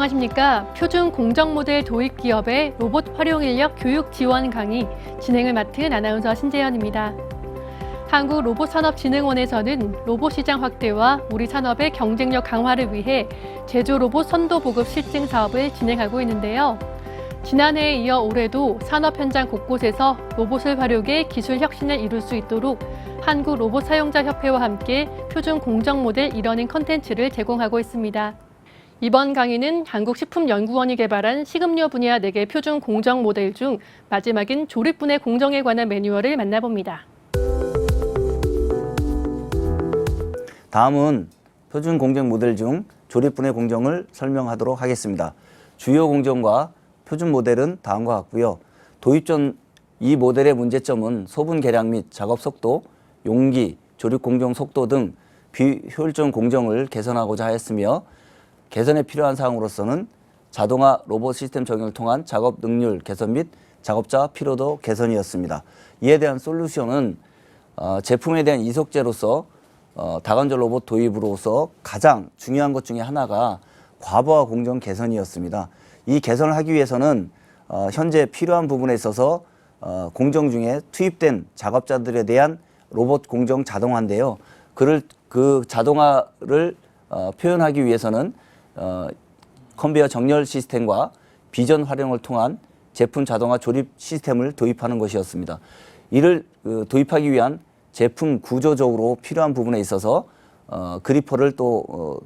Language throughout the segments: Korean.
안녕하십니까. 표준 공정 모델 도입 기업의 로봇 활용 인력 교육 지원 강의 진행을 맡은 아나운서 신재현입니다. 한국 로봇산업진흥원에서는 로봇 시장 확대와 우리 산업의 경쟁력 강화를 위해 제조 로봇 선도 보급 실증 사업을 진행하고 있는데요. 지난해에 이어 올해도 산업 현장 곳곳에서 로봇을 활용해 기술 혁신을 이룰 수 있도록 한국 로봇 사용자 협회와 함께 표준 공정 모델 이러닝 컨텐츠를 제공하고 있습니다. 이번 강의는 한국식품연구원이 개발한 식음료 분야 4개 표준 공정 모델 중 마지막인 조립분해 공정에 관한 매뉴얼을 만나봅니다. 다음은 표준 공정 모델 중 조립분해 공정을 설명하도록 하겠습니다. 주요 공정과 표준 모델은 다음과 같고요. 도입 전 이 모델의 문제점은 소분 계량 및 작업 속도, 용기, 조립 공정 속도 등 비효율적 공정을 개선하고자 하였으며 개선에 필요한 사항으로서는 자동화 로봇 시스템 적용을 통한 작업 능률 개선 및 작업자 피로도 개선이었습니다. 이에 대한 솔루션은 어, 제품에 대한 이속제로서 어, 다관절 로봇 도입으로서 가장 중요한 것 중에 하나가 과부하 공정 개선이었습니다. 이 개선을 하기 위해서는 어, 현재 필요한 부분에 있어서 어, 공정 중에 투입된 작업자들에 대한 로봇 공정 자동화인데요. 그를 그 자동화를 어, 표현하기 위해서는 어, 컨베이어 정렬 시스템과 비전 활용을 통한 제품 자동화 조립 시스템을 도입하는 것이었습니다. 이를 그, 도입하기 위한 제품 구조적으로 필요한 부분에 있어서 어, 그리퍼를 또 어,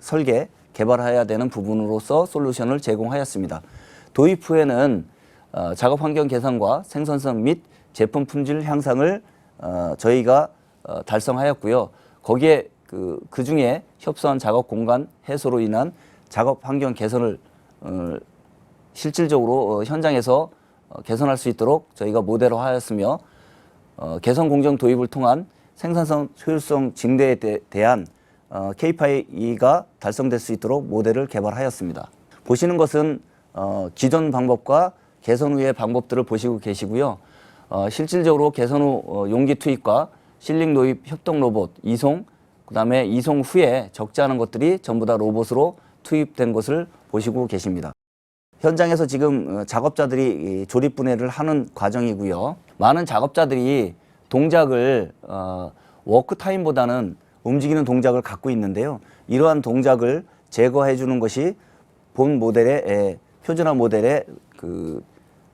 설계 개발해야 되는 부분으로서 솔루션을 제공하였습니다. 도입 후에는 어, 작업 환경 개선과 생산성 및 제품 품질 향상을 어, 저희가 어, 달성하였고요. 거기에 그, 그 중에 협소한 작업 공간 해소로 인한 작업 환경 개선을 어, 실질적으로 어, 현장에서 어, 개선할 수 있도록 저희가 모델화하였으며 어, 개선 공정 도입을 통한 생산성 효율성 증대에 대, 대한 어, KPI가 달성될 수 있도록 모델을 개발하였습니다. 보시는 것은 어, 기존 방법과 개선 후의 방법들을 보시고 계시고요. 어, 실질적으로 개선 후 어, 용기 투입과 실링 도입 협동 로봇 이송, 그다음에 이송 후에 적지 않은 것들이 전부 다 로봇으로 투입된 것을 보시고 계십니다. 현장에서 지금 어, 작업자들이 이 조립 분해를 하는 과정이고요. 많은 작업자들이 동작을 어, 워크 타임보다는 움직이는 동작을 갖고 있는데요. 이러한 동작을 제거해 주는 것이 본 모델의 에, 표준화 모델의 그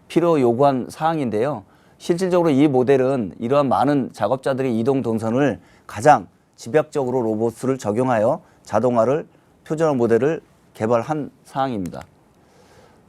필요 요구한 사항인데요. 실질적으로 이 모델은 이러한 많은 작업자들의 이동 동선을 가장 집약적으로 로봇을 적용하여 자동화를 표준화 모델을 개발한 사항입니다.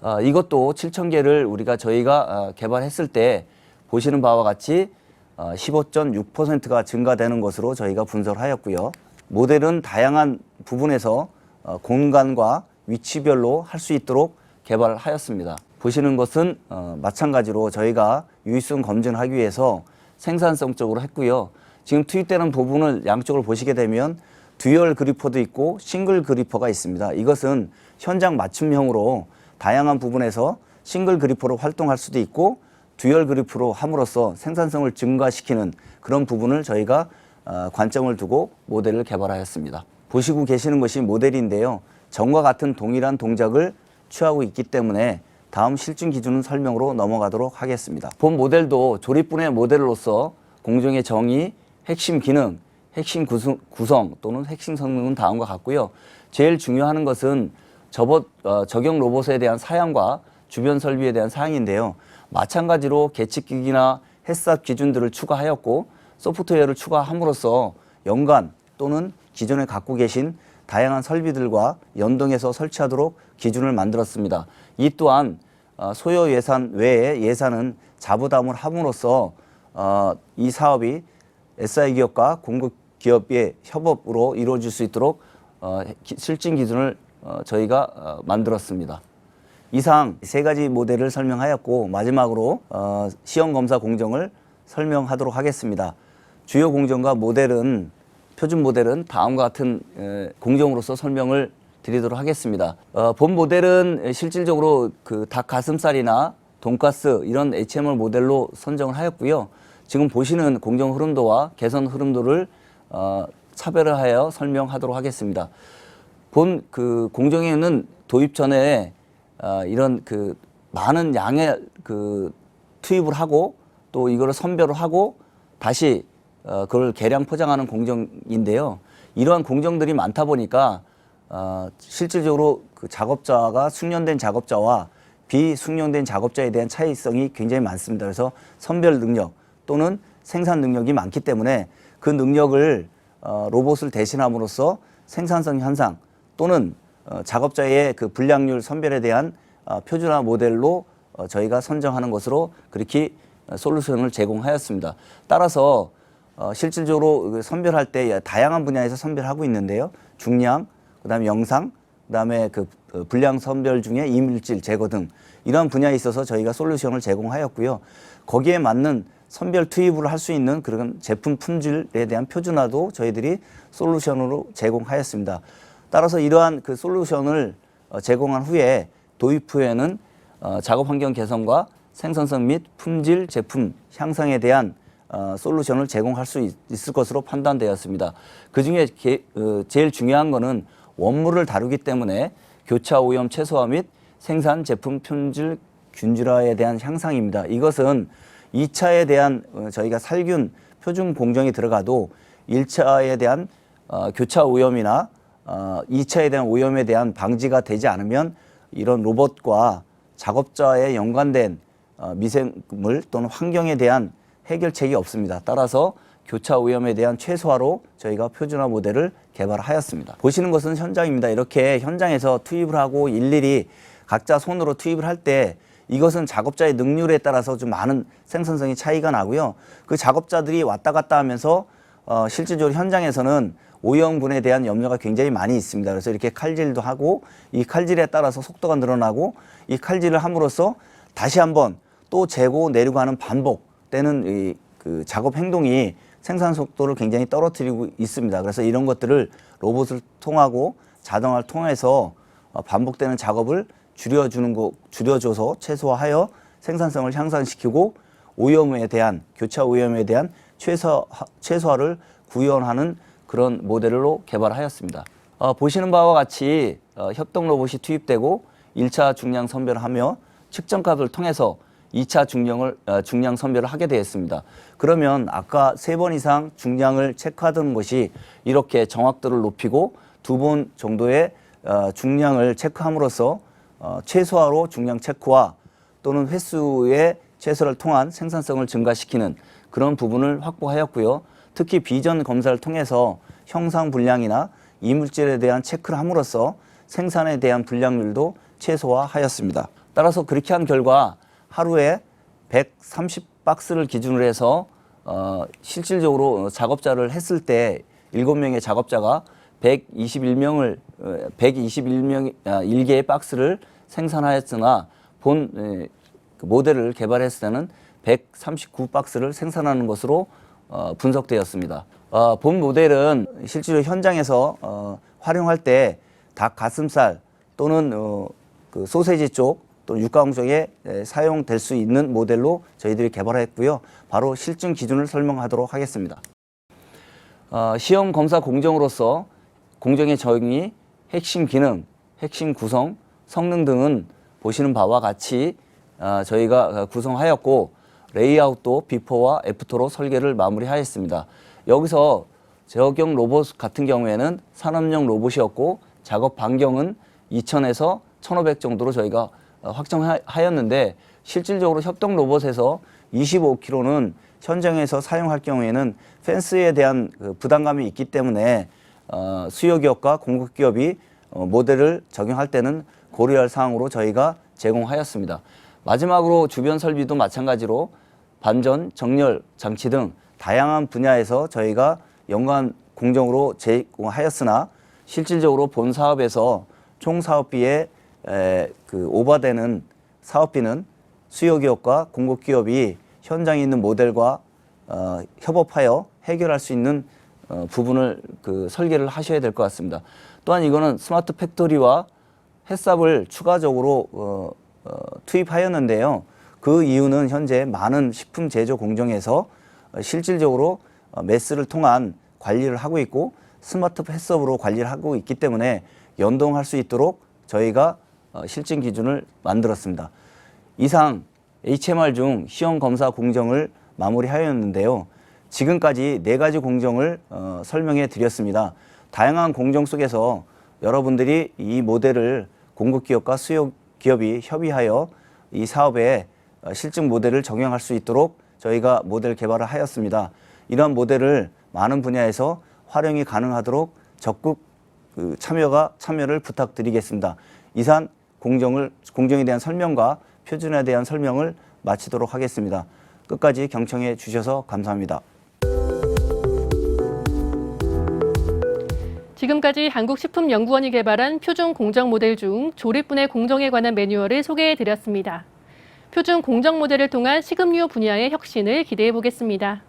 어, 이것도 7,000개를 우리가 저희가 어, 개발했을 때 보시는 바와 같이 어, 15.6%가 증가되는 것으로 저희가 분석을 하였고요. 모델은 다양한 부분에서 어, 공간과 위치별로 할 수 있도록 개발을 하였습니다. 보시는 것은 어, 마찬가지로 저희가 유의성 검증을 하기 위해서 생산성적으로 했고요. 지금 투입되는 부분을 양쪽을 보시게 되면 듀얼 그리퍼도 있고 싱글 그리퍼가 있습니다. 이것은 현장 맞춤형으로 다양한 부분에서 싱글 그리퍼로 활동할 수도 있고 듀얼 그리프로 함으로써 생산성을 증가시키는 그런 부분을 저희가 어, 관점을 두고 모델을 개발하였습니다. 보시고 계시는 것이 모델인데요. 전과 같은 동일한 동작을 취하고 있기 때문에 다음 실증 기준은 설명으로 넘어가도록 하겠습니다. 본 모델도 조립분해 모델로서 공정의 정의, 핵심 기능, 핵심 구성, 구성 또는 핵심 성능은 다음과 같고요. 제일 중요한 것은 접어, 어, 적용 로봇에 대한 사양과 주변 설비에 대한 사양인데요. 마찬가지로 계측기기나 햇삽 기준들을 추가하였고 소프트웨어를 추가함으로써 연관 또는 기존에 갖고 계신 다양한 설비들과 연동해서 설치하도록 기준을 만들었습니다. 이 또한 어, 소요 예산 외에 예산은 자부담을 함으로써 어, 이 사업이 SI 기업과 공급 기업의 협업으로 이루어질 수 있도록 어, 기- 실증 기준을 어, 저희가 어, 만들었습니다. 이상 세 가지 모델을 설명하였고 마지막으로 어, 시험 검사 공정을 설명하도록 하겠습니다. 주요 공정과 모델은 표준 모델은 다음과 같은 에, 공정으로서 설명을 드리도록 하겠습니다. 어, 본 모델은 실질적으로 그 닭 가슴살이나 돈가스 이런 HMR 모델로 선정을 하였고요. 지금 보시는 공정 흐름도와 개선 흐름도를 어, 차별화하여 설명하도록 하겠습니다. 본 그 공정에는 도입 전에 어, 이런 그 많은 양의 그 투입을 하고 또 이거를 선별을 하고 다시 어, 그걸 개량 포장하는 공정인데요. 이러한 공정들이 많다 보니까 어, 실질적으로 그 작업자가 숙련된 작업자와 비숙련된 작업자에 대한 차이성이 굉장히 많습니다. 그래서 선별 능력 또는 생산 능력이 많기 때문에 그 능력을 어, 로봇을 대신함으로써 생산성 향상 또는 어, 작업자의 그 불량률 선별에 대한 어, 표준화 모델로 어, 저희가 선정하는 것으로 그렇게 어, 솔루션을 제공하였습니다. 따라서 어, 실질적으로 그 선별할 때 다양한 분야에서 선별하고 있는데요. 중량, 그다음에 영상, 그다음에 그 어, 불량 선별 중에 이물질 제거 등 이러한 분야에 있어서 저희가 솔루션을 제공하였고요. 거기에 맞는 선별 투입을 할 수 있는 그런 제품 품질에 대한 표준화도 저희들이 솔루션으로 제공하였습니다. 따라서 이러한 그 솔루션을 어, 제공한 후에 도입 후에는 어, 작업 환경 개선과 생산성 및 품질 제품 향상에 대한 어, 솔루션을 제공할 수 있, 을 것으로 판단되었습니다. 그 중에 어, 제일 중요한 거는 원물을 다루기 때문에 교차 오염 최소화 및 생산 제품 품질 균질화에 대한 향상입니다. 이것은 2차에 대한 어, 저희가 살균 표준 공정이 들어가도 1차에 대한 어, 교차 오염이나 어, 2차에 대한 오염에 대한 방지가 되지 않으면 이런 로봇과 작업자에 연관된 어, 미생물 또는 환경에 대한 해결책이 없습니다. 따라서 교차 오염에 대한 최소화로 저희가 표준화 모델을 개발하였습니다. 보시는 것은 현장입니다. 이렇게 현장에서 투입을 하고 일일이 각자 손으로 투입을 할 때 이것은 작업자의 능률에 따라서 좀 많은 생산성이 차이가 나고요. 그 작업자들이 왔다 갔다 하면서 어, 실질적으로 현장에서는 오염분에 대한 염려가 굉장히 많이 있습니다. 그래서 이렇게 칼질도 하고 이 칼질에 따라서 속도가 늘어나고 이 칼질을 함으로써 다시 한번 또 재고 내리고 하는 반복되는 이 그 작업 행동이 생산 속도를 굉장히 떨어뜨리고 있습니다. 그래서 이런 것들을 로봇을 통하고 자동화를 통해서 어, 반복되는 작업을 줄여주는 거 줄여줘서 최소화하여 생산성을 향상시키고 오염에 대한 교차 오염에 대한 최소 최소화를 구현하는 그런 모델로 개발하였습니다. 어, 보시는 바와 같이 어, 협동 로봇이 투입되고 1차 중량 선별하며 측정값을 통해서 2차 중량을 어, 중량 선별을 하게 되었습니다. 그러면 아까 세 번 이상 중량을 체크하던 것이 이렇게 정확도를 높이고 두 번 정도의 어, 중량을 체크함으로써 어, 최소화로 중량 체크와 또는 횟수의 최소를 통한 생산성을 증가시키는 그런 부분을 확보하였고요. 특히 비전 검사를 통해서 형상 불량이나 이물질에 대한 체크를 함으로써 생산에 대한 불량률도 최소화하였습니다. 따라서 그렇게 한 결과 하루에 130박스를 기준으로 해서 어, 실질적으로 작업자를 했을 때 7명의 작업자가 121명을 어, 121명 아, 1개의 박스를 생산하였으나 본 에, 그 모델을 개발했을 때는 139박스를 생산하는 것으로 어, 분석되었습니다. 어, 본 모델은 실제로 현장에서 어, 활용할 때 닭 가슴살 또는 어, 그 소세지 쪽또 육가공 쪽에 에, 사용될 수 있는 모델로 저희들이 개발했고요. 바로 실증 기준을 설명하도록 하겠습니다. 어, 시험 검사 공정으로서 공정의 정의, 핵심 기능, 핵심 구성, 성능 등은 보시는 바와 같이 어, 저희가 구성하였고 레이아웃도 비포와 애프터로 설계를 마무리하였습니다. 여기서 제어경 로봇 같은 경우에는 산업용 로봇이었고 작업 반경은 2,000에서 1,500 정도로 저희가 어, 확정하였는데 실질적으로 협동 로봇에서 25kg는 현장에서 사용할 경우에는 펜스에 대한 그 부담감이 있기 때문에 어, 수요 기업과 공급 기업이 어, 모델을 적용할 때는 고려할 사항으로 저희가 제공하였습니다. 마지막으로 주변 설비도 마찬가지로 반전, 정렬 장치 등 다양한 분야에서 저희가 연관 공정으로 제공하였으나 실질적으로 본 사업에서 총 사업비의 에, 그 오버되는 사업비는 수요 기업과 공급 기업이 현장에 있는 모델과 어, 협업하여 해결할 수 있는 어, 부분을 그 설계를 하셔야 될 것 같습니다. 또한 이거는 스마트 팩토리와 햇삽을 추가적으로 어, 어, 투입하였는데요. 그 이유는 현재 많은 식품 제조 공정에서 어, 실질적으로 어, 메스를 통한 관리를 하고 있고 스마트 햇섭으로 관리를 하고 있기 때문에 연동할 수 있도록 저희가 어, 실증 기준을 만들었습니다. 이상 HMR 중 시험 검사 공정을 마무리하였는데요. 지금까지 네 가지 공정을 어, 설명해 드렸습니다. 다양한 공정 속에서 여러분들이 이 모델을 공급 기업과 수요 기업이 협의하여 이 사업에 어, 실증 모델을 적용할 수 있도록 저희가 모델 개발을 하였습니다. 이러한 모델을 많은 분야에서 활용이 가능하도록 적극 그 참여가 참여를 부탁드리겠습니다. 이상 공정을 공정에 대한 설명과 표준에 대한 설명을 마치도록 하겠습니다. 끝까지 경청해 주셔서 감사합니다. 지금까지 한국식품연구원이 개발한 표준 공정 모델 중 조립분해 공정에 관한 매뉴얼을 소개해 드렸습니다. 표준 공정 모델을 통한 식음료 분야의 혁신을 기대해 보겠습니다.